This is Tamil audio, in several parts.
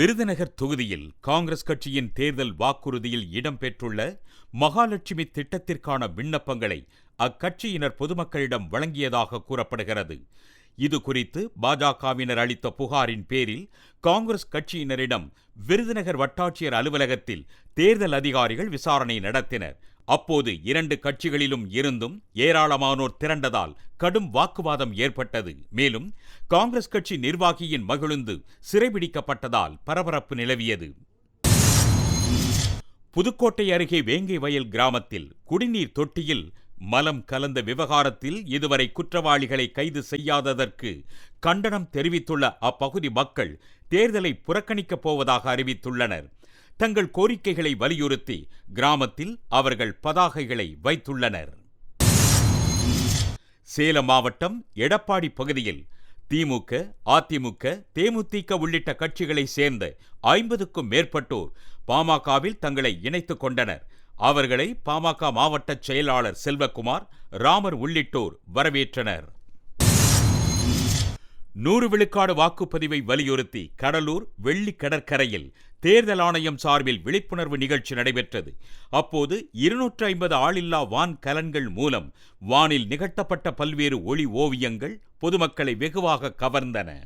விருதுநகர் தொகுதியில் காங்கிரஸ் கட்சியின் தேர்தல் வாக்குறுதியில் இடம்பெற்றுள்ள மகாலட்சுமி திட்டத்திற்கான விண்ணப்பங்களை அக்கட்சியினர் பொதுமக்களிடம் வழங்கியதாக கூறப்படுகிறது. இது குறித்து பாஜகவினர் அளித்த புகாரின் பேரில் காங்கிரஸ் கட்சியினரிடம் விருதுநகர் வட்டாட்சியர் அலுவலகத்தில் தேர்தல் அதிகாரிகள் விசாரணை நடத்தினர். அப்போது இரண்டு கட்சிகளிலும் இருந்தும் ஏராளமானோர் திரண்டதால் கடும் வாக்குவாதம் ஏற்பட்டது. மேலும் காங்கிரஸ் கட்சி நிர்வாகியின் மகிழுந்து சிறைபிடிக்கப்பட்டதால் பரபரப்பு நிலவியது. புதுக்கோட்டை அருகே வேங்கை வயல் கிராமத்தில் குடிநீர் தொட்டியில் மலம் கலந்த விவகாரத்தில் இதுவரை குற்றவாளிகளை கைது செய்யாததற்கு கண்டனம் தெரிவித்துள்ள அப்பகுதி மக்கள் தேர்தலை புறக்கணிக்கப் போவதாக அறிவித்துள்ளனர். தங்கள் கோரிக்கைகளை வலியுறுத்தி கிராமத்தில் அவர்கள் பதாகைகளை வைத்துள்ளனர். சேலம் மாவட்டம் எடப்பாடி பகுதியில் திமுக அதிமுக தேமுதிக உள்ளிட்ட கட்சிகளை சேர்ந்த ஐம்பதுக்கும் மேற்பட்டோர் பாமகவில் தங்களை இணைத்துக் கொண்டனர். அவர்களை பாமக மாவட்ட செயலாளர் செல்வகுமார் ராமர் உள்ளிட்டோர் வரவேற்றனர். நூறு விழுக்காடு வாக்குப்பதிவை வலியுறுத்தி கடலூர் வெள்ளி கடற்கரையில் தேர்தல் ஆணையம் சார்பில் விழிப்புணர்வு நிகழ்ச்சி நடைபெற்றது. அப்போது இருநூற்று ஐம்பது ஆளில்லா வான் கலன்கள் மூலம் வானில் நிகழ்த்தப்பட்ட பல்வேறு ஒளி ஓவியங்கள் பொதுமக்களை வெகுவாக கவர்ந்தன.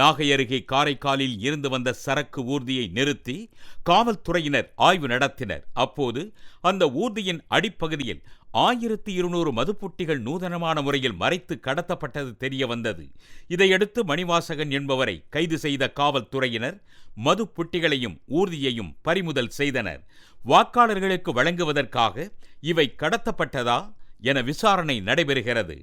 நாகை அருகே காரைக்காலில் இருந்து வந்த சரக்கு ஊர்தியை நிறுத்தி காவல்துறையினர் ஆய்வு நடத்தினர். அப்போது அந்த ஊர்தியின் அடிப்பகுதியில் ஆயிரத்தி இருநூறு மதுப்புட்டிகள் நூதனமான முறையில் மறைத்து கடத்தப்பட்டது தெரிய வந்தது. இதையடுத்து மணிவாசகன் என்பவரை கைது செய்த காவல்துறையினர் மதுப்புட்டிகளையும் ஊர்தியையும் பறிமுதல் செய்தனர். வாக்காளர்களுக்கு வழங்குவதற்காக இவை கடத்தப்பட்டதா என விசாரணை நடைபெறுகிறது.